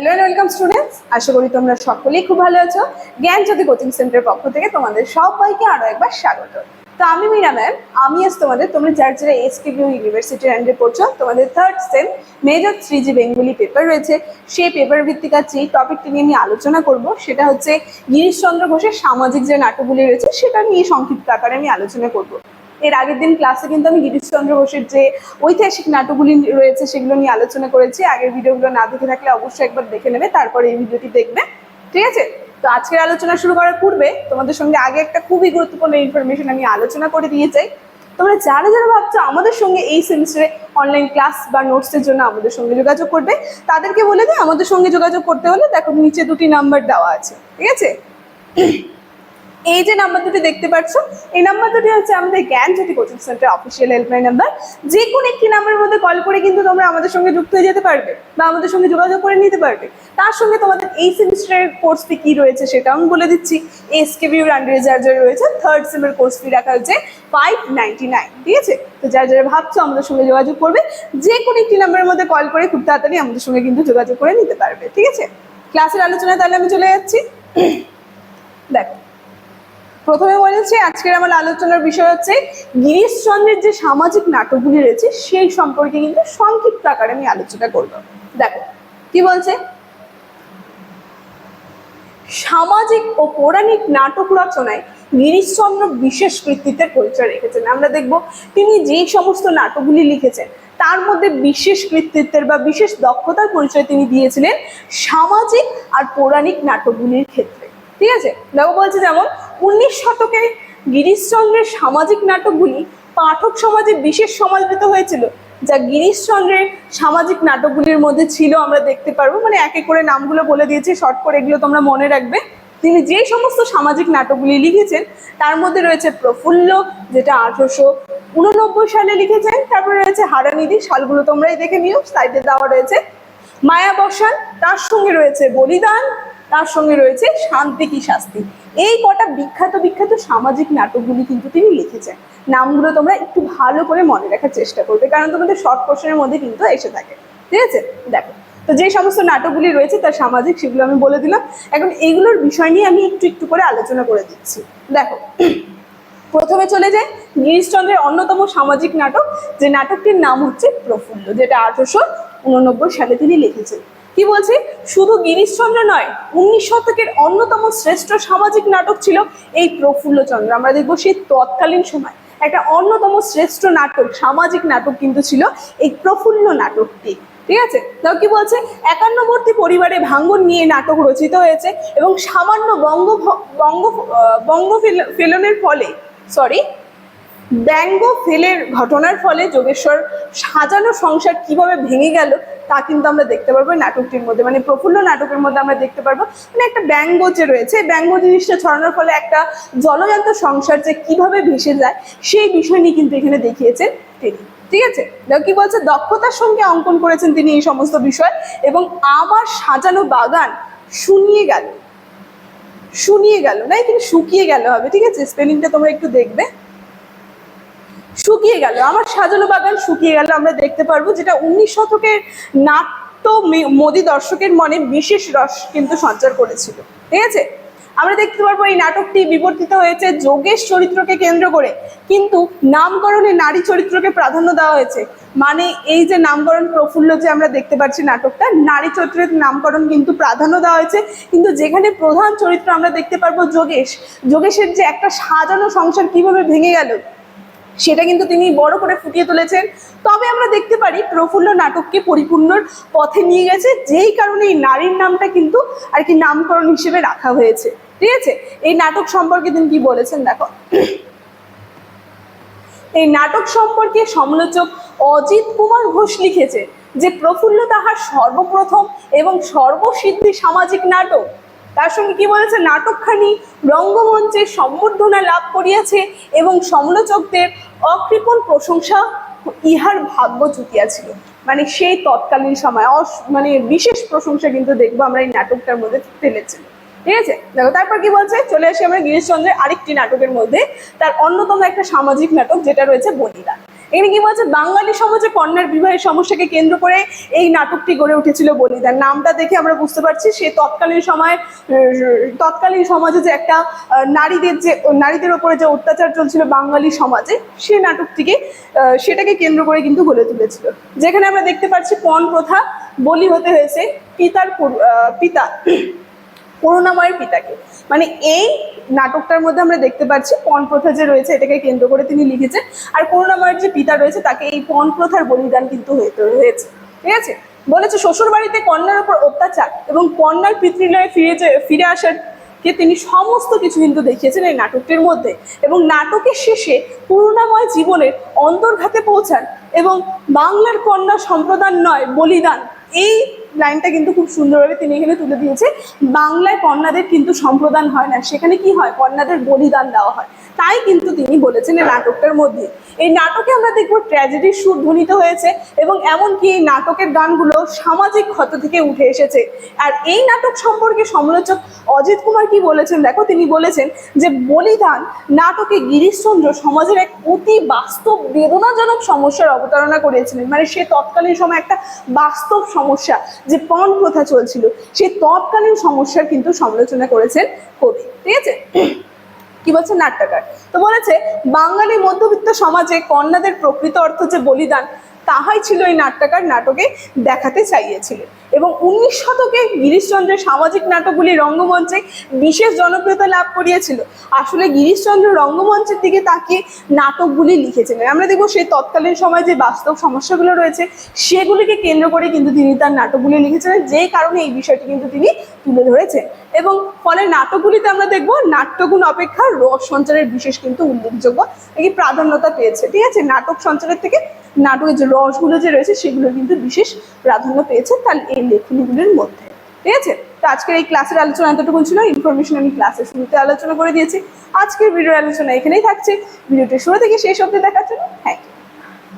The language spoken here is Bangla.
হ্যালো ওয়েলকাম স্টুডেন্টস আশা করি তোমরা সকলেই খুব ভালো আছো। জ্ঞান জ্যোতি কোচিং সেন্টারের পক্ষ থেকে তোমাদের সবাইকে আরও একবার স্বাগত। তো আমি মীরা ম্যাম আমি আজ তোমাদের, তোমরা যার যারা এসকেবিউ ইউনিভার্সিটির আন্ডারে পড়ছো, তোমাদের third sem major three G Bengali paper রয়েছে, সেই পেপার ভিত্তিক আজ যে টপিকটি নিয়ে আমি আলোচনা করব, সেটা হচ্ছে গিরিশচন্দ্র ঘোষের সামাজিক যে নাটকগুলি রয়েছে, সেটা নিয়ে সংক্ষিপ্ত আকারে আমি আলোচনা করব। এর আগের দিন ক্লাসে কিন্তু আমি গিরিশচন্দ্র ঘোষের যে ঐতিহাসিক নাটকগুলি রয়েছে সেগুলো নিয়ে আলোচনা করেছি। আগের ভিডিওগুলো না দেখে থাকলে অবশ্যই একবার দেখে নেবে, তারপরে এই ভিডিওটি দেখবে। ঠিক আছে? তো আজকের আলোচনা শুরু করার পূর্বে তোমাদের সঙ্গে আগে একটা খুবই গুরুত্বপূর্ণ ইনফরমেশন আমি আলোচনা করে দিয়ে চাই তোমরা যারা যারা ভাবছ আমাদের সঙ্গে এই সেমিস্টারে অনলাইন ক্লাস বা নোটসের জন্য আমাদের সঙ্গে যোগাযোগ করবে, তাদেরকে বলে দিই, আমাদের সঙ্গে যোগাযোগ করতে হলে দেখো নিচে দুটি নাম্বার দেওয়া আছে। ঠিক আছে? এই যে নাম্বার দুটি দেখতে পাচ্ছ, এই নাম্বার দুটি হচ্ছে আমাদের Gyan Jyoti coaching centre official helpline number যে কোনো একটি নাম্বারের মধ্যে কল করে কিন্তু তোমরা আমাদের সঙ্গে যুক্ত হয়ে যেতে পারবে বা আমাদের সঙ্গে যোগাযোগ করে নিতে পারবে। তার সঙ্গে তোমাদের এই সেমিস্টারের কোর্স ফি কি রয়েছে সেটাও আমি বলে দিচ্ছি। এসকেবিউর আন্ডারে যার যার রয়েছে থার্ড সেমের কোর্স ফি রাখা হচ্ছে ফাইভ নাইনটি নাইন ঠিক আছে? তো যারা যারা ভাবছ আমাদের সঙ্গে যোগাযোগ করবে, যে কোনো একটি নাম্বারের মধ্যে কল করে খুব তাড়াতাড়ি আমাদের সঙ্গে কিন্তু যোগাযোগ করে নিতে পারবে, ঠিক আছে? ক্লাসের আলোচনায় তাহলে আমি চলে যাচ্ছি। দেখো। প্রথমে বলেছি, আজকের আমার আলোচনার বিষয় হচ্ছে গিরিশচন্দ্রের যে সামাজিক নাটকগুলি রয়েছে, সেই সম্পর্কে কিন্তু সংক্ষিপ্ত আকারে আমি আলোচনা করব। দেখো, কি বলছে? সামাজিক ও পৌরাণিক নাটক রচনায় গিরিশচন্দ্র বিশেষ কৃতিত্বের পরিচয় রেখেছেন। আমরা দেখব, তিনি যে সমস্ত নাটকগুলি লিখেছেন, তার মধ্যে বিশেষ কৃতিত্বের বা বিশেষ দক্ষতার পরিচয় তিনি দিয়েছিলেন সামাজিক আর পৌরাণিক নাটকগুলির ক্ষেত্রে। ঠিক আছে? দেখো বলছে যেমন, উনিশ শতকে গিরিশচন্দ্রের সামাজিক নাটকগুলি পাঠক সমাজে বিশেষ সমাদৃত হয়েছিল, যা গিরিশচন্দ্রের সামাজিক নাটকগুলির মধ্যে ছিল, আমরা দেখতে পারব। মানে একে করে নামগুলো বলে দিয়েছি, শর্ট করে এগুলো তোমরা মনে রাখবে। তিনি যে সমস্ত সামাজিক নাটকগুলি লিখেছেন, তার মধ্যে রয়েছে প্রফুল্ল, যেটা আঠারোশো উননব্বই সালে লিখেছেন, তারপরে রয়েছে হারানিধি, সালগুলো তোমরাই দেখে নিও সাইডে দেওয়া রয়েছে। মায়াবসান তার সঙ্গে রয়েছে বলিদান তার সঙ্গে রয়েছে শান্তি কি শাস্তি। এই কটা বিখ্যাত বিখ্যাত সামাজিক নাটকগুলি কিন্তু তিনি লিখেছেন। নামগুলো তোমরা একটু ভালো করে মনে রাখার চেষ্টা করবে, কারণ তোমাদের শর্ট কোশ্চেনের মধ্যে কিন্তু এসে থাকে। ঠিক আছে? দেখো, তো যে সমস্ত নাটকগুলি রয়েছে তার সামাজিক সেগুলো আমি বলে দিলাম। এখন এইগুলোর বিষয় নিয়ে আমি একটু একটু করে আলোচনা করে দিচ্ছি। দেখো, প্রথমে চলে যায় গিরিশচন্দ্রের অন্যতম সামাজিক নাটক, যে নাটকটির নাম হচ্ছে প্রফুল্ল, যেটা আঠারোশো উননব্বই সালে তিনি লিখেছেন। কি বলছে? শুধু গিরিশচন্দ্র নয়, উনিশ শতকের অন্যতম শ্রেষ্ঠ সামাজিক নাটক ছিল এই প্রফুল্লচন্দ্র আমরা দেখব সেই তৎকালীন সময়। একটা অন্যতম শ্রেষ্ঠ নাটক, সামাজিক নাটক কিন্তু ছিল এই প্রফুল্ল নাটকটি। ঠিক আছে? তাও কি বলছে? একান্নবর্তী পরিবারে ভাঙ্গন নিয়ে নাটক রচিত হয়েছে এবং সামান্য বঙ্গ বঙ্গ বঙ্গ ফেল- ফেলনের ফলে সরি ব্যঙ্গ ফেলের ঘটনার ফলে যোগেশ্বর সাজানো সংসার কীভাবে ভেঙে গেল, তা কিন্তু আমরা দেখতে পারব নাটকটির মধ্যে। মানে প্রফুল্ল নাটকের মধ্যে আমরা দেখতে পারব। মানে একটা ব্যঙ্গ যে রয়েছে ব্যঙ্গ জিনিসটা ছড়ানোর ফলে একটা জলজান্ত সংসার যে কীভাবে ভেসে যায়, সেই বিষয় নিয়ে কিন্তু এখানে দেখিয়েছেন তিনি। ঠিক আছে? কি বলছে? দক্ষতার সঙ্গে অঙ্কন করেছেন তিনি এই সমস্ত বিষয় এবং আমার সাজানো বাগান শুনিয়ে গেল। শুনিয়ে গেল, না? কিন্তু শুকিয়ে গেল হবে। ঠিক আছে? স্পেলিংটা তোমরা একটু দেখবে। শুকিয়ে গেল। আমার সাজানো বাগান শুকিয়ে গেল, আমরা দেখতে পারব যেটা উনিশ শতকের নাট্য মোদি দর্শকের মনে বিশেষ রস কিন্তু সঞ্চার করেছিল। ঠিক আছে? আমরা দেখতে পারব এই নাটকটি বিবর্তিত হয়েছে যোগেশ চরিত্রকে কেন্দ্র করে। কিন্তু নামকরণে নারী চরিত্রকে প্রাধান্য দেওয়া হয়েছে। মানে এই যে নামকরণ প্রফুল্ল যে আমরা দেখতে পাচ্ছি নাটকটা, নারী চরিত্রের নামকরণ কিন্তু প্রাধান্য দেওয়া হয়েছে। কিন্তু যেখানে প্রধান চরিত্র আমরা দেখতে পারব যোগেশ, যোগেশের যে একটা সাজানো সংসার কীভাবে ভেঙে গেল সেটা কিন্তু তিনি বড় করে ফুটিয়ে তুলেছেন। তবে আমরা দেখতে পারি প্রফুল্ল নাটককে পরিপূর্ণর পথে নিয়ে গেছে, যেই কারণে এই নারীর নামটা কিন্তু আর কি নামকরণ হিসেবে রাখা হয়েছে। ঠিক আছে? এই নাটক সম্পর্কে তিনি কি বলেছেন দেখো? এই নাটক সম্পর্কে সমালোচক অজিত কুমার ঘোষ লিখেছে যে প্রফুল্ল তাহার সর্বপ্রথম এবং সর্বসিদ্ধি সামাজিক নাটক তার সঙ্গে কি বলেছে? নাটকখানি রঙ্গমঞ্চে সম্বর্ধনা লাভ করিয়াছে এবং সমালোচকদের অকৃপণ প্রশংসা ইহার ভাগ্য চুকিয়াছিল মানে সেই তৎকালীন সময় মানে বিশেষ প্রশংসা কিন্তু দেখব আমরা এই নাটকটার মধ্যে ফেলেছিল ঠিক আছে? দেখো, তারপর কি বলছে? চলে আসি আমরা গিরিশচন্দ্রের আরেকটি নাটকের মধ্যে, তার অন্যতম একটা সামাজিক নাটক যেটা রয়েছে বলিদান এখানে কি বলছে? বাঙালি সমাজে কন্যার বিবাহের সমস্যাকে কেন্দ্র করে এই নাটকটি গড়ে উঠেছিল বলিদান। নামটা দেখে আমরা বুঝতে পারছি, সে তৎকালীন সময় তৎকালীন সমাজে যে একটা নারীদের যে, নারীদের ওপরে যে অত্যাচার চলছিল বাঙালি সমাজে, সে নাটকটিকে সেটাকে কেন্দ্র করে কিন্তু গড়ে তুলেছিল। যেখানে আমরা দেখতে পাচ্ছি পণ প্রথা বলি হতে হয়েছে পিতার পিতা করুণাময়ের পিতাকে। মানে এই নাটকটার মধ্যে আমরা দেখতে পাচ্ছি পণ প্রথা যে রয়েছে, এটাকে কেন্দ্র করে তিনি লিখেছেন। আর করুণাময়ের যে পিতা রয়েছে, তাকে এই পণ প্রথার বলিদান কিন্তু হয়েছে। ঠিক আছে? বলেছে শ্বশুর বাড়িতে কন্যার উপর অত্যাচার এবং কন্যার পিতৃলয়ে ফিরে যে- ফিরে আসার কে তিনি সমস্ত কিছু কিন্তু দেখিয়েছেন এই নাটকটির মধ্যে। এবং নাটকের শেষে করুণাময় জীবনের অন্তর্ঘাতে পৌঁছান এবং বাংলার কন্যা সম্প্রদান নয়, বলিদান। এই লাইনটা কিন্তু খুব সুন্দরভাবে তিনি এখানে তুলে দিয়েছে বাংলায় কন্যাদের কিন্তু সম্প্রদান হয় না। সেখানে কি হয়? কন্যাদের বলিদান দেওয়া হয়। তাই কিন্তু তিনি বলেছেন এই নাটকটার মধ্যে। এই নাটকে আমরা দেখব ট্র্যাজেডির সুর ধ্বনিত হয়েছে এবং এমনকি এই নাটকের গানগুলো সামাজিক ক্ষত থেকে উঠে এসেছে। আর এই নাটক সম্পর্কে সমালোচক অজিত কুমার কি বলেছেন? দেখো, তিনি বলেছেন যে বলিদান নাটকে গিরিশচন্দ্র সমাজের এক অতি বাস্তব বেদনাজনক সমস্যার অবতারণা করেছিলেন। মানে সে তৎকালীন সময় একটা বাস্তব সমস্যা যে পণ প্রথা চলছিল। সেই তৎকালীন সমস্যার কিন্তু সমালোচনা করেছেন কবি। ঠিক আছে? কি বলছে? নাট্যকার। তো বলেছে বাঙালি মধ্যবিত্ত সমাজে কন্যাদের প্রকৃত অর্থ যে বলিদান। তাহাই ছিল এই নাট্যকার নাটকে দেখাতে চাইয়েছিলেন এবং উনিশ শতকে গিরিশচন্দ্রের সামাজিক নাটকগুলি রঙ্গমঞ্চে বিশেষ জনপ্রিয়তা লাভ করিয়েছিল। আসলে গিরিশচন্দ্র রঙ্গমঞ্চের দিকে তাকিয়ে নাটকগুলি লিখেছিলেন। আমরা দেখব সেই তৎকালীন সময় যে বাস্তব সমস্যাগুলো রয়েছে, সেগুলিকে কেন্দ্র করে কিন্তু তিনি তার নাটকগুলি লিখেছিলেন। যে কারণে এই বিষয়টি কিন্তু তিনি তুলে ধরেছেন। এবং ফলে নাটকগুলিতে আমরা দেখব নাট্যগুণ অপেক্ষা রস সঞ্চারের বিশেষ কিন্তু উল্লেখযোগ্য প্রাধান্যতা পেয়েছে। ঠিক আছে? নাটক সঞ্চারের থেকে নাটকের যে রসগুলো যে রয়েছে সেগুলো কিন্তু বিশেষ প্রাধান্য পেয়েছে তার এই লেখনীগুলির মধ্যে। ঠিক আছে? তো আজকের এই ক্লাসের আলোচনা এতটুকু ছিল। ইনফরমেশন আমি ক্লাসের শুরুতে আলোচনা করে দিয়েছি। আজকের ভিডিওর আলোচনা এখানেই থাকছে। ভিডিওটি শুরু থেকে শেষ অব্দি দেখার জন্য থ্যাংক ইউ